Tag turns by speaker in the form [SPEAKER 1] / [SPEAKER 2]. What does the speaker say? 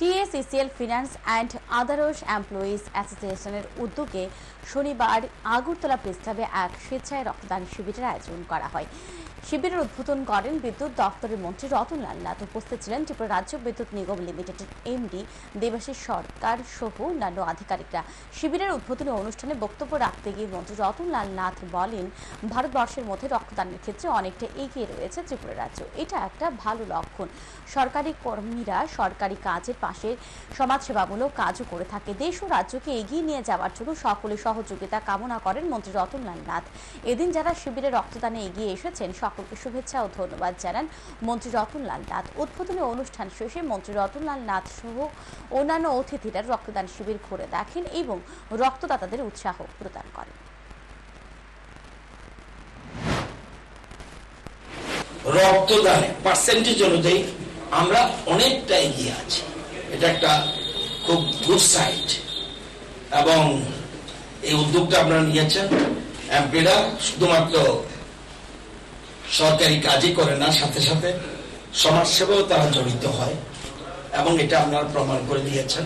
[SPEAKER 1] TSECL finance and others employees অ্যাসোসিয়েশনের উদ্যোগে শনিবার আগরতলা প্রেস ক্লাবে এক স্বেচ্ছায় রক্তদান শিবিরের আয়োজন করা হয়। শিবিরের উদ্বোধন করেন বিদ্যুৎ দপ্তরের মন্ত্রী রতনলাল নাথ। উপস্থিত ছিলেন ত্রিপুরা রাজ্য বিদ্যুৎ নিগম লিমিটেডের এমডি দেবাশিস সরকার সহ অন্যান্য আধিকারিকরা। শিবিরের উদ্বোধনী অনুষ্ঠানে বক্তব্য রাখতে গিয়ে মন্ত্রী রতনলাল নাথ বলেন, ভারতবর্ষের মধ্যে রক্তদানের ক্ষেত্রে অনেকটা এগিয়ে রয়েছে ত্রিপুরা রাজ্য। এটা একটা ভালো লক্ষণ। সরকারি কর্মীরা সরকারি কাজের পাশে সমাজসেবামূলক কাজও করে থাকে। দেশ ও রাজ্যকে এগিয়ে নিয়ে যাওয়ার জন্য সকলের সহযোগিতা কামনা করেন মন্ত্রী রতনলাল নাথ। এদিন যারা শিবিরে রক্তদানে এগিয়ে এসেছেন, সকলকে শুভেচ্ছা ও ধন্যবাদ জানান মন্ত্রী রতনলাল নাথ। উদ্বোধনী অনুষ্ঠান শেষে মন্ত্রী রতনলাল নাথ সহ অন্যান্য অতিথিরা রক্তদান শিবির ঘুরে দেখেন এবং রক্তদাতাদের উৎসাহ প্রদান করেন।
[SPEAKER 2] রক্তদানে পার্সেন্টেজ অনুযায়ী আমরা অনেকটা এগিয়ে আছি। এটা একটা খুব গুড সাইট এবং এই উদ্যোগটা আপনারা নিয়েছেন। এমপিরা শুধুমাত্র সরকারি কাজই করে না, সাথে সাথে সমাজসেবাও তারা জড়িত হয়। এবং এটা আপনারা প্রমাণ করে দিয়েছেন।